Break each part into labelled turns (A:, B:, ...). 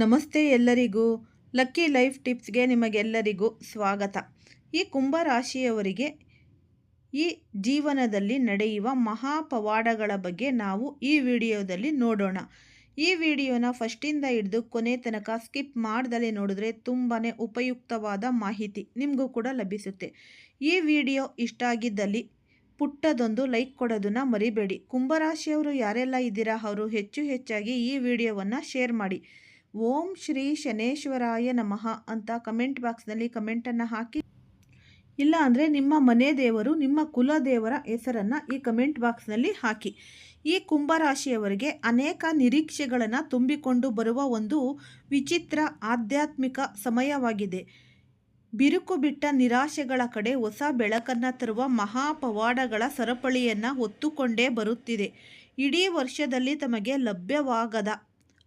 A: ನಮಸ್ತೆ ಎಲ್ಲರಿಗೂ. Lucky life ಟಿಪ್ಸ್ಗೆ ನಿಮಗೆಲ್ಲರಿಗೂ ಸ್ವಾಗತ. ಈ ಕುಂಭರಾಶಿಯವರಿಗೆ ಈ ಜೀವನದಲ್ಲಿ ನಡೆಯುವ ಮಹಾಪವಾಡಗಳ ಬಗ್ಗೆ ನಾವು ಈ ವಿಡಿಯೋದಲ್ಲಿ ನೋಡೋಣ. ಈ ವಿಡಿಯೋನ ಫಸ್ಟಿಂದ ಹಿಡಿದು ಕೊನೆ ತನಕ ಸ್ಕಿಪ್ ಮಾಡ್ದಲೇ ನೋಡಿದ್ರೆ ತುಂಬಾ ಉಪಯುಕ್ತವಾದ ಮಾಹಿತಿ ನಿಮಗೂ ಕೂಡ ಲಭಿಸುತ್ತೆ. ಈ ವಿಡಿಯೋ ಇಷ್ಟ ಆಗಿದ್ದಲ್ಲಿ ಪುಟ್ಟದೊಂದು ಲೈಕ್ ಕೊಡೋದನ್ನು ಮರಿಬೇಡಿ. ಕುಂಭರಾಶಿಯವರು ಯಾರೆಲ್ಲ ಇದ್ದೀರಾ, ಅವರು ಹೆಚ್ಚು ಹೆಚ್ಚಾಗಿ ಈ ವಿಡಿಯೋವನ್ನು ಶೇರ್ ಮಾಡಿ. ಓಂ ಶ್ರೀ ಶನೇಶ್ವರಾಯ ನಮಃ ಅಂತ ಕಮೆಂಟ್ ಬಾಕ್ಸ್ನಲ್ಲಿ ಕಮೆಂಟನ್ನು ಹಾಕಿ. ಇಲ್ಲ ಅಂದರೆ ನಿಮ್ಮ ಮನೆ ದೇವರು, ನಿಮ್ಮ ಕುಲದೇವರ ಹೆಸರನ್ನು ಈ ಕಮೆಂಟ್ ಬಾಕ್ಸ್ನಲ್ಲಿ ಹಾಕಿ. ಈ ಕುಂಭರಾಶಿಯವರಿಗೆ ಅನೇಕ ನಿರೀಕ್ಷೆಗಳನ್ನು ತುಂಬಿಕೊಂಡು ಬರುವ ಒಂದು ವಿಚಿತ್ರ ಆಧ್ಯಾತ್ಮಿಕ ಸಮಯವಾಗಿದೆ. ಬಿರುಕು ಬಿಟ್ಟ ನಿರಾಶೆಗಳ ಕಡೆ ಹೊಸ ಬೆಳಕನ್ನು ತರುವ ಮಹಾಪವಾಡಗಳ ಸರಪಳಿಯನ್ನು ಹೊತ್ತುಕೊಂಡೇ ಬರುತ್ತಿದೆ. ಇಡೀ ವರ್ಷದಲ್ಲಿ ತಮಗೆ ಲಭ್ಯವಾಗದ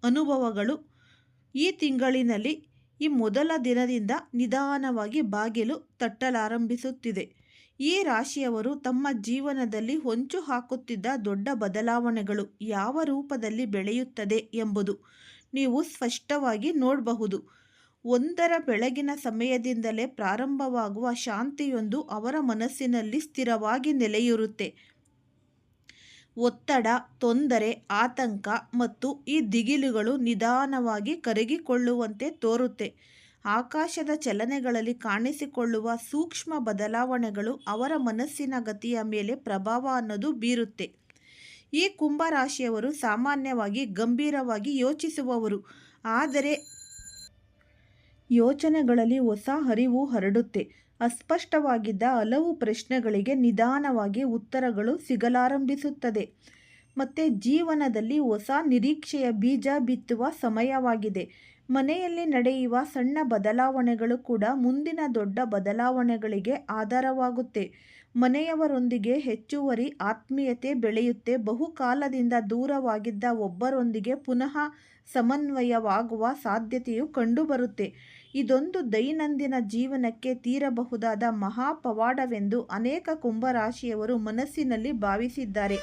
A: ಅನುಭವಗಳು ಈ ತಿಂಗಳಿನಲ್ಲಿ ಈ ಮೊದಲ ದಿನದಿಂದ ನಿಧಾನವಾಗಿ ಬಾಗಿಲು ತಟ್ಟಲಾರಂಭಿಸುತ್ತಿದೆ. ಈ ರಾಶಿಯವರು ತಮ್ಮ ಜೀವನದಲ್ಲಿ ಹೊಂಚು ಹಾಕುತ್ತಿದ್ದ ದೊಡ್ಡ ಬದಲಾವಣೆಗಳು ಯಾವ ರೂಪದಲ್ಲಿ ಬೆಳೆಯುತ್ತದೆ ಎಂಬುದು ನೀವು ಸ್ಪಷ್ಟವಾಗಿ ನೋಡಬಹುದು. ಒಂದರ ಬೆಳಗಿನ ಸಮಯದಿಂದಲೇ ಪ್ರಾರಂಭವಾಗುವ ಶಾಂತಿಯೊಂದು ಅವರ ಮನಸ್ಸಿನಲ್ಲಿ ಸ್ಥಿರವಾಗಿ ನೆಲೆಯೂರುತ್ತೆ. ಒತ್ತಡ, ತೊಂದರೆ, ಆತಂಕ ಮತ್ತು ಈ ದಿಗಿಲುಗಳು ನಿಧಾನವಾಗಿ ಕರಗಿಕೊಳ್ಳುವಂತೆ ತೋರುತ್ತೆ. ಆಕಾಶದ ಚಲನೆಗಳಲ್ಲಿ ಕಾಣಿಸಿಕೊಳ್ಳುವ ಸೂಕ್ಷ್ಮ ಬದಲಾವಣೆಗಳು ಅವರ ಮನಸ್ಸಿನ ಗತಿಯ ಮೇಲೆ ಪ್ರಭಾವ ಅನ್ನೋದು ಬೀರುತ್ತೆ. ಈ ಕುಂಭರಾಶಿಯವರು ಸಾಮಾನ್ಯವಾಗಿ ಗಂಭೀರವಾಗಿ ಯೋಚಿಸುವವರು. ಆದರೆ ಯೋಚನೆಗಳಲ್ಲಿ ಹೊಸ ಹರಿವು ಹರಡುತ್ತೆ. ಅಸ್ಪಷ್ಟವಾಗಿದ್ದ ಹಲವು ಪ್ರಶ್ನೆಗಳಿಗೆ ನಿಧಾನವಾಗಿ ಉತ್ತರಗಳು ಸಿಗಲಾರಂಭಿಸುತ್ತದೆ. ಮತ್ತು ಜೀವನದಲ್ಲಿ ಹೊಸ ನಿರೀಕ್ಷೆಯ ಬೀಜ ಬಿತ್ತುವ ಸಮಯವಾಗಿದೆ. ಮನೆಯಲ್ಲಿ ನಡೆಯುವ ಸಣ್ಣ ಬದಲಾವಣೆಗಳು ಕೂಡ ಮುಂದಿನ ದೊಡ್ಡ ಬದಲಾವಣೆಗಳಿಗೆ ಆಧಾರವಾಗುತ್ತೆ. ಮನೆಯವರೊಂದಿಗೆ ಹೆಚ್ಚುವರಿ ಆತ್ಮೀಯತೆ ಬೆಳೆಯುತ್ತೆ. ಬಹುಕಾಲದಿಂದ ದೂರವಾಗಿದ್ದ ಒಬ್ಬರೊಂದಿಗೆ ಪುನಃ ಸಮನ್ವಯವಾಗುವ ಸಾಧ್ಯತೆಯು ಕಂಡುಬರುತ್ತೆ. ಇದೊಂದು ದೈನಂದಿನ ಜೀವನಕ್ಕೆ ತೀರಬಹುದಾದ ಮಹಾಪವಾಡವೆಂದು ಅನೇಕ ಕುಂಭರಾಶಿಯವರು ಮನಸ್ಸಿನಲ್ಲಿ ಭಾವಿಸಿದ್ದಾರೆ.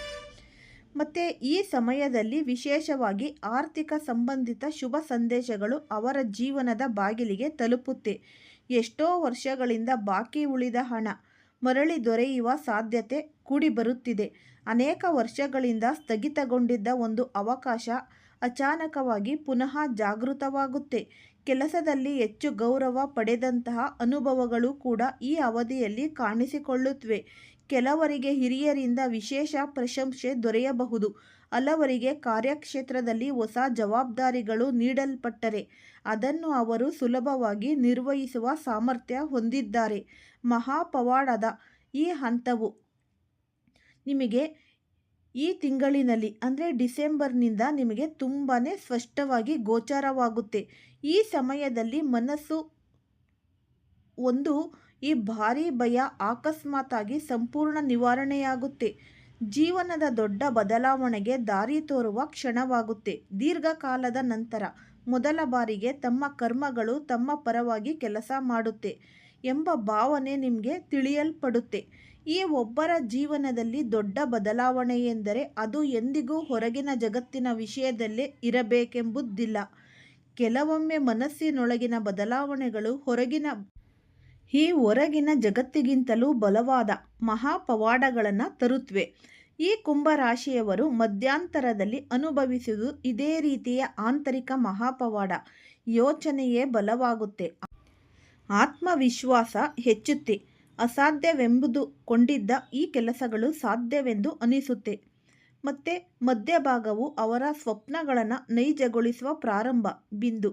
A: ಮತ್ತು ಈ ಸಮಯದಲ್ಲಿ ವಿಶೇಷವಾಗಿ ಆರ್ಥಿಕ ಸಂಬಂಧಿತ ಶುಭ ಸಂದೇಶಗಳು ಅವರ ಜೀವನದ ಬಾಗಿಲಿಗೆ ತಲುಪುತ್ತೆ. ಎಷ್ಟೋ ವರ್ಷಗಳಿಂದ ಬಾಕಿ ಉಳಿದ ಹಣ ಮರಳಿ ದೊರೆಯುವ ಸಾಧ್ಯತೆ ಕೂಡಿಬರುತ್ತಿದೆ. ಅನೇಕ ವರ್ಷಗಳಿಂದ ಸ್ಥಗಿತಗೊಂಡಿದ್ದ ಒಂದು ಅವಕಾಶ ಅಚಾನಕವಾಗಿ ಪುನಃ ಜಾಗೃತವಾಗುತ್ತೆ. ಕೆಲಸದಲ್ಲಿ ಹೆಚ್ಚು ಗೌರವ ಪಡೆದಂತಹ ಅನುಭವಗಳು ಕೂಡ ಈ ಅವಧಿಯಲ್ಲಿ ಕಾಣಿಸಿಕೊಳ್ಳುತ್ತವೆ ಕೆಲವರಿಗೆ ಹಿರಿಯರಿಂದ ವಿಶೇಷ ಪ್ರಶಂಸೆ ದೊರೆಯಬಹುದು. ಹಲವರಿಗೆ ಕಾರ್ಯಕ್ಷೇತ್ರದಲ್ಲಿ ಹೊಸ ಜವಾಬ್ದಾರಿಗಳು ನೀಡಲ್ಪಟ್ಟರೆ ಅದನ್ನು ಅವರು ಸುಲಭವಾಗಿ ನಿರ್ವಹಿಸುವ ಸಾಮರ್ಥ್ಯ ಹೊಂದಿದ್ದಾರೆ. ಮಹಾಪವಾಡದ ಈ ಹಂತವು ನಿಮಗೆ ಈ ತಿಂಗಳಿನಲ್ಲಿ, ಅಂದರೆ ಡಿಸೆಂಬರ್ನಿಂದ ನಿಮಗೆ ತುಂಬಾ ಸ್ಪಷ್ಟವಾಗಿ ಗೋಚರವಾಗುತ್ತೆ. ಈ ಸಮಯದಲ್ಲಿ ಮನಸ್ಸು ಒಂದು ಈ ಭಾರಿ ಭಯ ಅಕಸ್ಮಾತಾಗಿ ಸಂಪೂರ್ಣ ನಿವಾರಣೆಯಾಗುತ್ತೆ. ಜೀವನದ ದೊಡ್ಡ ಬದಲಾವಣೆಗೆ ದಾರಿ ತೋರುವ ಕ್ಷಣವಾಗುತ್ತೆ. ದೀರ್ಘಕಾಲದ ನಂತರ ಮೊದಲ ಬಾರಿಗೆ ತಮ್ಮ ಕರ್ಮಗಳು ತಮ್ಮ ಪರವಾಗಿ ಕೆಲಸ ಮಾಡುತ್ತೆ ಎಂಬ ಭಾವನೆ ನಿಮಗೆ ತಿಳಿಯಲ್ಪಡುತ್ತೆ. ಈ ಒಬ್ಬರ ಜೀವನದಲ್ಲಿ ದೊಡ್ಡ ಬದಲಾವಣೆ ಎಂದರೆ ಅದು ಎಂದಿಗೂ ಹೊರಗಿನ ಜಗತ್ತಿನ ವಿಷಯದಲ್ಲೇ ಇರಬೇಕೆಂಬುದಿಲ್ಲ. ಕೆಲವೊಮ್ಮೆ ಮನಸ್ಸಿನೊಳಗಿನ ಬದಲಾವಣೆಗಳು ಹೊರಗಿನ ಈ ಹೊರಗಿನ ಜಗತ್ತಿಗಿಂತಲೂ ಬಲವಾದ ಮಹಾಪವಾಡಗಳನ್ನು ತರುತ್ತವೆ ಈ ಕುಂಭರಾಶಿಯವರು ಮಧ್ಯಾಂತರದಲ್ಲಿ ಅನುಭವಿಸುವುದು ಇದೇ ರೀತಿಯ ಆಂತರಿಕ ಮಹಾಪವಾಡ. ಯೋಚನೆಯೇ ಬಲವಾಗುತ್ತೆ. ಆತ್ಮವಿಶ್ವಾಸ ಹೆಚ್ಚುತ್ತೆ. ಅಸಾಧ್ಯವೆಂಬುದು ಕೊಂಡಿದ್ದ ಈ ಕೆಲಸಗಳು ಸಾಧ್ಯವೆಂದು ಅನಿಸುತ್ತೆ. ಮತ್ತು ಮಧ್ಯಭಾಗವು ಅವರ ಸ್ವಪ್ನಗಳನ್ನು ನೈಜಗೊಳಿಸುವ ಪ್ರಾರಂಭ. ಬಿಂದು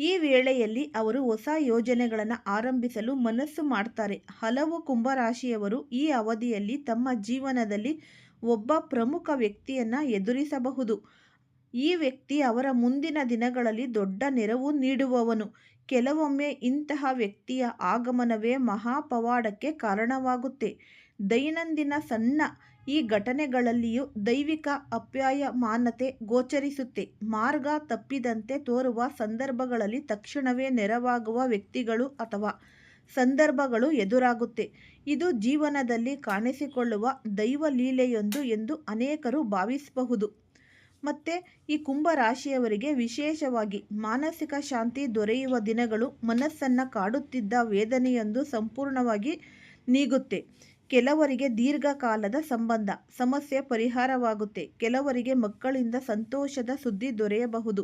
A: ಈ ವೇಳೆಯಲ್ಲಿ ಅವರು ಹೊಸ ಯೋಜನೆಗಳನ್ನು ಆರಂಭಿಸಲು ಮನಸ್ಸು ಮಾಡ್ತಾರೆ. ಹಲವು ಕುಂಭರಾಶಿಯವರು ಈ ಅವಧಿಯಲ್ಲಿ ತಮ್ಮ ಜೀವನದಲ್ಲಿ ಒಬ್ಬ ಪ್ರಮುಖ ವ್ಯಕ್ತಿಯನ್ನು ಎದುರಿಸಬಹುದು. ಈ ವ್ಯಕ್ತಿ ಅವರ ಮುಂದಿನ ದಿನಗಳಲ್ಲಿ ದೊಡ್ಡ ನೆರವು ನೀಡುವವನು. ಕೆಲವೊಮ್ಮೆ ಇಂತಹ ವ್ಯಕ್ತಿಯ ಆಗಮನವೇ ಮಹಾಪವಾಡಕ್ಕೆ ಕಾರಣವಾಗುತ್ತೆ. ದೈನಂದಿನ ಸಣ್ಣ ಈ ಘಟನೆಗಳಲ್ಲಿಯೂ ದೈವಿಕ ಅಪ್ಯಾಯಮಾನತೆ ಗೋಚರಿಸುತ್ತೆ. ಮಾರ್ಗ ತಪ್ಪಿದಂತೆ ತೋರುವ ಸಂದರ್ಭಗಳಲ್ಲಿ ತಕ್ಷಣವೇ ನೆರವಾಗುವ ವ್ಯಕ್ತಿಗಳು ಅಥವಾ ಸಂದರ್ಭಗಳು ಎದುರಾಗುತ್ತೆ. ಇದು ಜೀವನದಲ್ಲಿ ಕಾಣಿಸಿಕೊಳ್ಳುವ ದೈವ ಲೀಲೆಯೊಂದು ಎಂದು ಅನೇಕರು ಭಾವಿಸಬಹುದು. ಮತ್ತು ಈ ಕುಂಭ ರಾಶಿಯವರಿಗೆ ವಿಶೇಷವಾಗಿ ಮಾನಸಿಕ ಶಾಂತಿ ದೊರೆಯುವ ದಿನಗಳು ಮನಸ್ಸನ್ನು ಕಾಡುತ್ತಿದ್ದ ವೇದನೆಯೊಂದು ಸಂಪೂರ್ಣವಾಗಿ ನೀಗುತ್ತೆ. ಕೆಲವರಿಗೆ ದೀರ್ಘಕಾಲದ ಸಂಬಂಧ, ಸಮಸ್ಯೆ ಪರಿಹಾರವಾಗುತ್ತೆ. ಕೆಲವರಿಗೆ ಮಕ್ಕಳಿಂದ ಸಂತೋಷದ ಸುದ್ದಿ ದೊರೆಯಬಹುದು.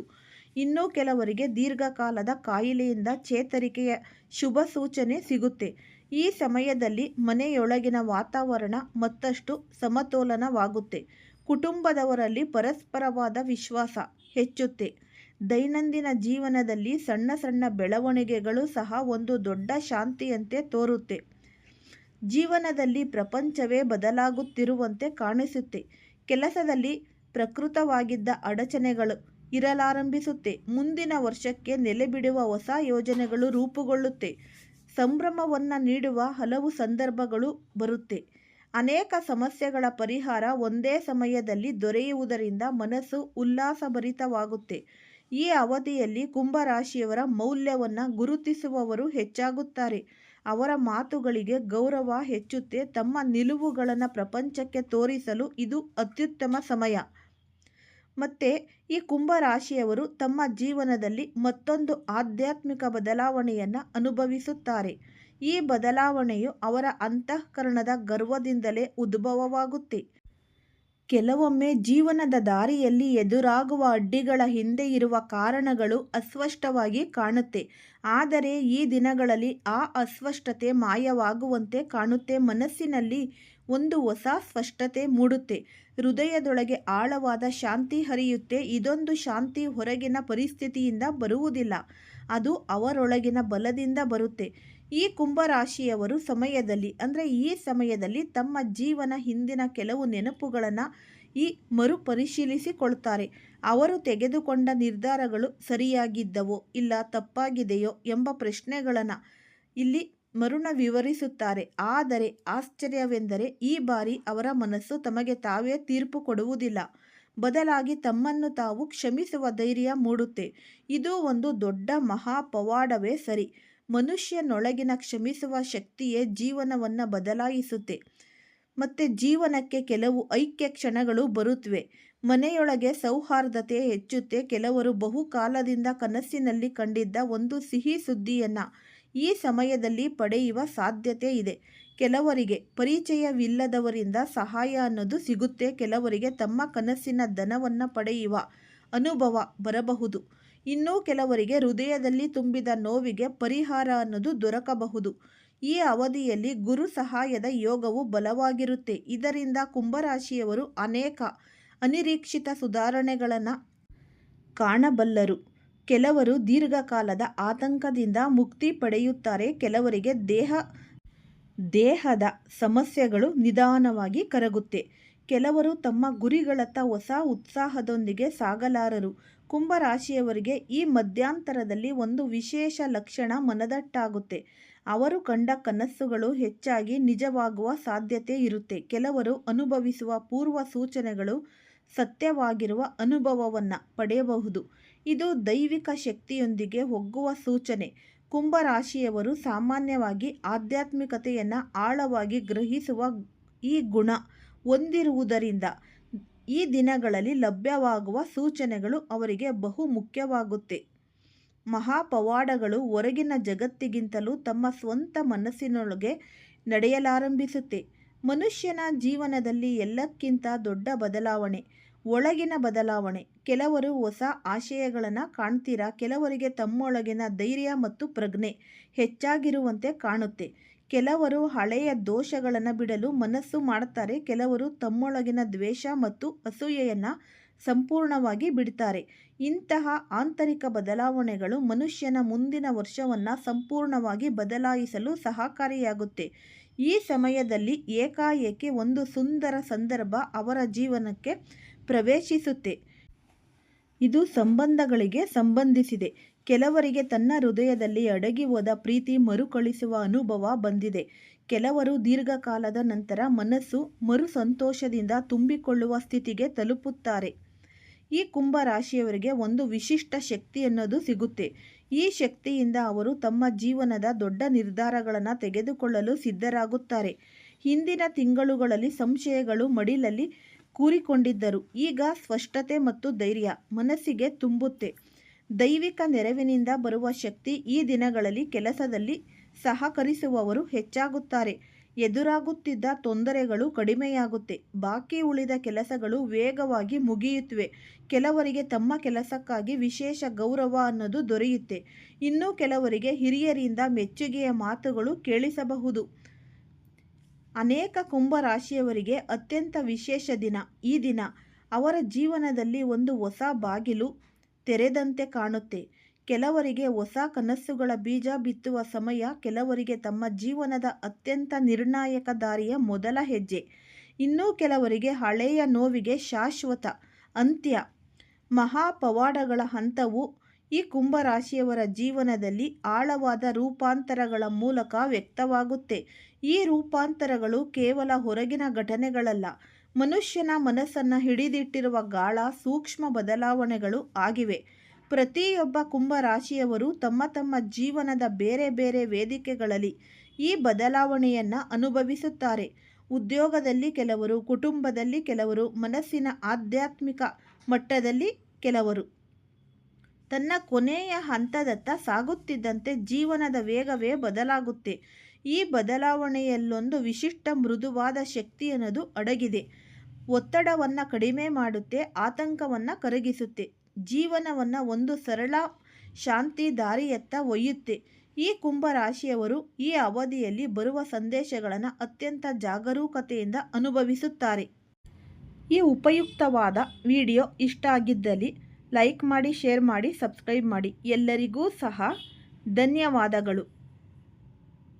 A: ಇನ್ನು ಕೆಲವರಿಗೆ ದೀರ್ಘಕಾಲದ ಕಾಯಿಲೆಯಿಂದ ಚೇತರಿಕೆಯ ಶುಭ ಸೂಚನೆ ಸಿಗುತ್ತೆ. ಈ ಸಮಯದಲ್ಲಿ ಮನೆಯೊಳಗಿನ ವಾತಾವರಣ ಮತ್ತಷ್ಟು ಸಮತೋಲನವಾಗುತ್ತೆ. ಕುಟುಂಬದವರಲ್ಲಿ ಪರಸ್ಪರವಾದ ವಿಶ್ವಾಸ ಹೆಚ್ಚುತ್ತೆ. ದೈನಂದಿನ ಜೀವನದಲ್ಲಿ ಸಣ್ಣ ಸಣ್ಣ ಬೆಳವಣಿಗೆಗಳು ಸಹ ಒಂದು ದೊಡ್ಡ ಶಾಂತಿಯಂತೆ ತೋರುತ್ತೆ. ಜೀವನದಲ್ಲಿ ಪ್ರಪಂಚವೇ ಬದಲಾಗುತ್ತಿರುವಂತೆ ಕಾಣಿಸುತ್ತೆ. ಕೆಲಸದಲ್ಲಿ ಪ್ರಕೃತವಾಗಿದ್ದ ಅಡಚಣೆಗಳು ಇರಲಾರಂಭಿಸುತ್ತೆ. ಮುಂದಿನ ವರ್ಷಕ್ಕೆ ನೆಲೆಬಿಡುವ ಹೊಸ ಯೋಜನೆಗಳು ರೂಪುಗೊಳ್ಳುತ್ತೆ. ಸಂಭ್ರಮವನ್ನು ನೀಡುವ ಹಲವು ಸಂದರ್ಭಗಳು ಬರುತ್ತೆ. ಅನೇಕ ಸಮಸ್ಯೆಗಳ ಪರಿಹಾರ ಒಂದೇ ಸಮಯದಲ್ಲಿ ದೊರೆಯುವುದರಿಂದ ಮನಸ್ಸು ಉಲ್ಲಾಸಭರಿತವಾಗುತ್ತೆ. ಈ ಅವಧಿಯಲ್ಲಿ ಕುಂಭರಾಶಿಯವರ ಮೌಲ್ಯವನ್ನು ಗುರುತಿಸುವವರು ಹೆಚ್ಚಾಗುತ್ತಾರೆ. ಅವರ ಮಾತುಗಳಿಗೆ ಗೌರವ ಹೆಚ್ಚುತ್ತೆ. ತಮ್ಮ ನಿಲುವುಗಳನ್ನು ಪ್ರಪಂಚಕ್ಕೆ ತೋರಿಸಲು ಇದು ಅತ್ಯುತ್ತಮ ಸಮಯ. ಮತ್ತು, ಈ ಕುಂಭ ರಾಶಿಯವರು ತಮ್ಮ ಜೀವನದಲ್ಲಿ ಮತ್ತೊಂದು ಆಧ್ಯಾತ್ಮಿಕ ಬದಲಾವಣೆಯನ್ನು ಅನುಭವಿಸುತ್ತಾರೆ. ಈ ಬದಲಾವಣೆಯು ಅವರ ಅಂತಃಕರಣದ ಗರ್ವದಿಂದಲೇ ಉದ್ಭವವಾಗುತ್ತೆ. ಕೆಲವೊಮ್ಮೆ ಜೀವನದ ದಾರಿಯಲ್ಲಿ ಎದುರಾಗುವ ಅಡ್ಡಿಗಳ ಹಿಂದೆ ಇರುವ ಕಾರಣಗಳು ಅಸ್ಪಷ್ಟವಾಗಿ ಕಾಣುತ್ತೆ. ಆದರೆ ಈ ದಿನಗಳಲ್ಲಿ ಆ ಅಸ್ಪಷ್ಟತೆ ಮಾಯವಾಗುವಂತೆ ಕಾಣುತ್ತೆ. ಮನಸ್ಸಿನಲ್ಲಿ ಒಂದು ಹೊಸ ಸ್ಪಷ್ಟತೆ ಮೂಡುತ್ತೆ. ಹೃದಯದೊಳಗೆ ಆಳವಾದ ಶಾಂತಿ ಹರಿಯುತ್ತೆ. ಇದೊಂದು ಶಾಂತಿ ಹೊರಗಿನ ಪರಿಸ್ಥಿತಿಯಿಂದ ಬರುವುದಿಲ್ಲ. ಅದು ಅವರೊಳಗಿನ ಬಲದಿಂದ ಬರುತ್ತೆ. ಈ ಕುಂಭರಾಶಿಯವರು ಸಮಯದಲ್ಲಿ, ಅಂದರೆ ಈ ಸಮಯದಲ್ಲಿ ತಮ್ಮ ಜೀವನ ಹಿಂದಿನ ಕೆಲವು ನೆನಪುಗಳನ್ನು ಈ ಮರುಪರಿಶೀಲಿಸಿಕೊಳ್ತಾರೆ. ಅವರು ತೆಗೆದುಕೊಂಡ ನಿರ್ಧಾರಗಳು ಸರಿಯಾಗಿದ್ದವೋ ಇಲ್ಲ ತಪ್ಪಾಗಿದೆಯೋ ಎಂಬ ಪ್ರಶ್ನೆಗಳನ್ನು ಇಲ್ಲಿ ಮರುಣ ವಿವರಿಸುತ್ತಾರೆ. ಆದರೆ ಆಶ್ಚರ್ಯವೆಂದರೆ ಈ ಬಾರಿ ಅವರ ಮನಸ್ಸು ತಮಗೆ ತಾವೇ ತೀರ್ಪು ಕೊಡುವುದಿಲ್ಲ. ಬದಲಾಗಿ ತಮ್ಮನ್ನು ತಾವು ಕ್ಷಮಿಸುವ ಧೈರ್ಯ ಮೂಡುತ್ತೆ. ಇದು ಒಂದು ದೊಡ್ಡ ಮಹಾಪವಾಡವೇ ಸರಿ. ಮನುಷ್ಯನೊಳಗಿನ ಕ್ಷಮಿಸುವ ಶಕ್ತಿಯೇ ಜೀವನವನ್ನು ಬದಲಾಯಿಸುತ್ತೆ. ಮತ್ತು ಜೀವನಕ್ಕೆ ಕೆಲವು ಐಕ್ಯ ಕ್ಷಣಗಳು ಬರುತ್ತವೆ ಮನೆಯೊಳಗೆ ಸೌಹಾರ್ದತೆ ಹೆಚ್ಚುತ್ತೆ. ಕೆಲವರು ಬಹುಕಾಲದಿಂದ ಕನಸಿನಲ್ಲಿ ಕಂಡಿದ್ದ ಒಂದು ಸಿಹಿ ಸುದ್ದಿಯನ್ನು ಈ ಸಮಯದಲ್ಲಿ ಪಡೆಯುವ ಸಾಧ್ಯತೆ ಇದೆ. ಕೆಲವರಿಗೆ ಪರಿಚಯವಿಲ್ಲದವರಿಂದ ಸಹಾಯ ಅನ್ನೋದು ಸಿಗುತ್ತೆ. ಕೆಲವರಿಗೆ ತಮ್ಮ ಕನಸಿನ ಧನವನ್ನು ಪಡೆಯುವ ಅನುಭವ ಬರಬಹುದು. ಇನ್ನೂ ಕೆಲವರಿಗೆ ಹೃದಯದಲ್ಲಿ ತುಂಬಿದ ನೋವಿಗೆ ಪರಿಹಾರ ಅನ್ನೋದು ದೊರಕಬಹುದು. ಈ ಅವಧಿಯಲ್ಲಿ ಗುರು ಸಹಾಯದ ಯೋಗವು ಬಲವಾಗಿರುತ್ತೆ. ಇದರಿಂದ ಕುಂಭರಾಶಿಯವರು ಅನೇಕ ಅನಿರೀಕ್ಷಿತ ಸುಧಾರಣೆಗಳನ್ನು ಕಾಣಬಲ್ಲರು. ಕೆಲವರು ದೀರ್ಘಕಾಲದ ಆತಂಕದಿಂದ ಮುಕ್ತಿ ಪಡೆಯುತ್ತಾರೆ. ಕೆಲವರಿಗೆ ದೇಹ, ದೇಹದ ಸಮಸ್ಯೆಗಳು ನಿಧಾನವಾಗಿ ಕರಗುತ್ತೆ. ಕೆಲವರು ತಮ್ಮ ಗುರಿಗಳತ್ತ ಹೊಸ ಉತ್ಸಾಹದೊಂದಿಗೆ ಸಾಗಲಾರರು. ಕುಂಭರಾಶಿಯವರಿಗೆ ಈ ಮಧ್ಯಾಂತರದಲ್ಲಿ ಒಂದು ವಿಶೇಷ ಲಕ್ಷಣ ಮನದಟ್ಟಾಗುತ್ತೆ. ಅವರು ಕಂಡ ಕನಸುಗಳು ಹೆಚ್ಚಾಗಿ ನಿಜವಾಗುವ ಸಾಧ್ಯತೆ ಇರುತ್ತೆ. ಕೆಲವರು ಅನುಭವಿಸುವ ಪೂರ್ವ ಸೂಚನೆಗಳು ಸತ್ಯವಾಗಿರುವ ಅನುಭವವನ್ನು ಪಡೆಯಬಹುದು. ಇದು ದೈವಿಕ ಶಕ್ತಿಯೊಂದಿಗೆ ಒಗ್ಗುವ ಸೂಚನೆ. ಕುಂಭರಾಶಿಯವರು ಸಾಮಾನ್ಯವಾಗಿ ಆಧ್ಯಾತ್ಮಿಕತೆಯನ್ನು ಆಳವಾಗಿ ಗ್ರಹಿಸುವ ಈ ಗುಣ. ಹೊಂದಿರುವುದರಿಂದ ಈ ದಿನಗಳಲ್ಲಿ ಲಭ್ಯವಾಗುವ ಸೂಚನೆಗಳು ಅವರಿಗೆ ಬಹು ಮುಖ್ಯವಾಗುತ್ತೆ. ಮಹಾಪವಾಡಗಳು ಹೊರಗಿನ ಜಗತ್ತಿಗಿಂತಲೂ ತಮ್ಮ ಸ್ವಂತ ಮನಸ್ಸಿನೊಳಗೆ ನಡೆಯಲಾರಂಭಿಸುತ್ತೆ. ಮನುಷ್ಯನ ಜೀವನದಲ್ಲಿ ಎಲ್ಲಕ್ಕಿಂತ ದೊಡ್ಡ ಬದಲಾವಣೆ, ಒಳಗಿನ ಬದಲಾವಣೆ. ಕೆಲವರು ಹೊಸ ಆಶಯಗಳನ್ನು ಕಾಣ್ತೀರಾ? ಕೆಲವರಿಗೆ ತಮ್ಮೊಳಗಿನ ಧೈರ್ಯ ಮತ್ತು ಪ್ರಜ್ಞೆ ಹೆಚ್ಚಾಗಿರುವಂತೆ ಕಾಣುತ್ತೆ. ಕೆಲವರು ಹಳೆಯ ದೋಷಗಳನ್ನು ಬಿಡಲು ಮನಸ್ಸು ಮಾಡುತ್ತಾರೆ ಕೆಲವರು ತಮ್ಮೊಳಗಿನ ದ್ವೇಷ ಮತ್ತು ಅಸೂಯೆಯನ್ನು ಸಂಪೂರ್ಣವಾಗಿ ಬಿಡ್ತಾರೆ. ಇಂತಹ ಆಂತರಿಕ ಬದಲಾವಣೆಗಳು ಮನುಷ್ಯನ ಮುಂದಿನ ವರ್ಷವನ್ನು ಸಂಪೂರ್ಣವಾಗಿ ಬದಲಾಯಿಸಲು ಸಹಕಾರಿಯಾಗುತ್ತೆ. ಈ ಸಮಯದಲ್ಲಿ ಏಕಾಏಕಿ ಒಂದು ಸುಂದರ ಸಂದರ್ಭ ಅವರ ಜೀವನಕ್ಕೆ ಪ್ರವೇಶಿಸುತ್ತೆ. ಇದು ಸಂಬಂಧಗಳಿಗೆ ಸಂಬಂಧಿಸಿದೆ. ಕೆಲವರಿಗೆ ತನ್ನ ಹೃದಯದಲ್ಲಿ ಅಡಗಿ ಹೋದ ಪ್ರೀತಿ ಮರುಕಳಿಸುವ ಅನುಭವ ಬಂದಿದೆ. ಕೆಲವರು ದೀರ್ಘಕಾಲದ ನಂತರ ಮನಸ್ಸು ಮರು ಸಂತೋಷದಿಂದ ತುಂಬಿಕೊಳ್ಳುವ ಸ್ಥಿತಿಗೆ ತಲುಪುತ್ತಾರೆ. ಈ ಕುಂಭ ರಾಶಿಯವರಿಗೆ ಒಂದು ವಿಶಿಷ್ಟ ಶಕ್ತಿ ಅನ್ನೋದು ಸಿಗುತ್ತೆ. ಈ ಶಕ್ತಿಯಿಂದ ಅವರು ತಮ್ಮ ಜೀವನದ ದೊಡ್ಡ ನಿರ್ಧಾರಗಳನ್ನು ತೆಗೆದುಕೊಳ್ಳಲು ಸಿದ್ಧರಾಗುತ್ತಾರೆ. ಹಿಂದಿನ ತಿಂಗಳುಗಳಲ್ಲಿ ಸಂಶಯಗಳು ಮಡಿಲಲ್ಲಿ ಕೂರಿಕೊಂಡಿದ್ದರು. ಈಗ ಸ್ಪಷ್ಟತೆ ಮತ್ತು ಧೈರ್ಯ ಮನಸ್ಸಿಗೆ ತುಂಬುತ್ತೆ. ದೈವಿಕ ನೆರವಿನಿಂದ ಬರುವ ಶಕ್ತಿ ಈ ದಿನಗಳಲ್ಲಿ ಕೆಲಸದಲ್ಲಿ ಸಹಕರಿಸುವವರು ಹೆಚ್ಚಾಗುತ್ತಾರೆ. ಎದುರಾಗುತ್ತಿದ್ದ ತೊಂದರೆಗಳು ಕಡಿಮೆಯಾಗುತ್ತೆ. ಬಾಕಿ ಉಳಿದ ಕೆಲಸಗಳು ವೇಗವಾಗಿ ಮುಗಿಯುತ್ತವೆ. ಕೆಲವರಿಗೆ ತಮ್ಮ ಕೆಲಸಕ್ಕಾಗಿ ವಿಶೇಷ ಗೌರವ ಅನ್ನೋದು ದೊರೆಯುತ್ತೆ. ಇನ್ನೂ ಕೆಲವರಿಗೆ ಹಿರಿಯರಿಂದ ಮೆಚ್ಚುಗೆಯ ಮಾತುಗಳು ಕೇಳಿಸಬಹುದು. ಅನೇಕ ಕುಂಭ ರಾಶಿಯವರಿಗೆ ಅತ್ಯಂತ ವಿಶೇಷ ದಿನ. ಈ ದಿನ ಅವರ ಜೀವನದಲ್ಲಿ ಒಂದು ಹೊಸ ಬಾಗಿಲು ತೆರೆದಂತೆ ಕಾಣುತ್ತೆ. ಕೆಲವರಿಗೆ ಹೊಸ ಕನಸುಗಳ ಬೀಜ ಬಿತ್ತುವ ಸಮಯ ಕೆಲವರಿಗೆ ತಮ್ಮ ಜೀವನದ ಅತ್ಯಂತ ನಿರ್ಣಾಯಕ ದಾರಿಯ ಮೊದಲ ಹೆಜ್ಜೆ. ಇನ್ನೂ ಕೆಲವರಿಗೆ ಹಳೆಯ ನೋವಿಗೆ ಶಾಶ್ವತ ಅಂತ್ಯ. ಮಹಾಪವಾಡಗಳ ಹಂತವು ಈ ಕುಂಭರಾಶಿಯವರ ಜೀವನದಲ್ಲಿ ಆಳವಾದ ರೂಪಾಂತರಗಳ ಮೂಲಕ ವ್ಯಕ್ತವಾಗುತ್ತೆ. ಈ ರೂಪಾಂತರಗಳು ಕೇವಲ ಹೊರಗಿನ ಘಟನೆಗಳಲ್ಲ ಮನುಷ್ಯನ ಮನಸ್ಸನ್ನು ಹಿಡಿದಿಟ್ಟಿರುವ ಗಾಳ, ಸೂಕ್ಷ್ಮ ಬದಲಾವಣೆಗಳು ಆಗಿವೆ. ಪ್ರತಿಯೊಬ್ಬ ಕುಂಭರಾಶಿಯವರು ತಮ್ಮ ತಮ್ಮ ಜೀವನದ ಬೇರೆ ಬೇರೆ ವೇದಿಕೆಗಳಲ್ಲಿ ಈ ಬದಲಾವಣೆಯನ್ನು ಅನುಭವಿಸುತ್ತಾರೆ. ಉದ್ಯೋಗದಲ್ಲಿ ಕೆಲವರು, ಕುಟುಂಬದಲ್ಲಿ ಕೆಲವರು, ಮನಸ್ಸಿನ ಆಧ್ಯಾತ್ಮಿಕ ಮಟ್ಟದಲ್ಲಿ ಕೆಲವರು. ತನ್ನ ಕೊನೆಯ ಹಂತದತ್ತ ಸಾಗುತ್ತಿದ್ದಂತೆ ಜೀವನದ ವೇಗವೇ ಬದಲಾಗುತ್ತೆ. ಈ ಬದಲಾವಣೆಯಲ್ಲೊಂದು ವಿಶಿಷ್ಟ ಮೃದುವಾದ ಶಕ್ತಿ ಅನ್ನೋದು ಅಡಗಿದೆ. ಒತ್ತಡವನ್ನು ಕಡಿಮೆ ಮಾಡುತ್ತೆ, ಆತಂಕವನ್ನು ಕರಗಿಸುತ್ತೆ, ಜೀವನವನ್ನು ಒಂದು ಸರಳ ಶಾಂತಿ ದಾರಿಯತ್ತ ಒಯ್ಯುತ್ತೆ. ಈ ಕುಂಭರಾಶಿಯವರು ಈ ಅವಧಿಯಲ್ಲಿ ಬರುವ ಸಂದೇಶಗಳನ್ನು ಅತ್ಯಂತ ಜಾಗರೂಕತೆಯಿಂದ ಅನುಭವಿಸುತ್ತಾರೆ. ಈ ಉಪಯುಕ್ತವಾದ ವಿಡಿಯೋ ಇಷ್ಟ ಆಗಿದ್ದಲ್ಲಿ ಲೈಕ್ ಮಾಡಿ, ಶೇರ್ ಮಾಡಿ, ಸಬ್ಸ್ಕ್ರೈಬ್ ಮಾಡಿ. ಎಲ್ಲರಿಗೂ ಸಹ ಧನ್ಯವಾದಗಳು.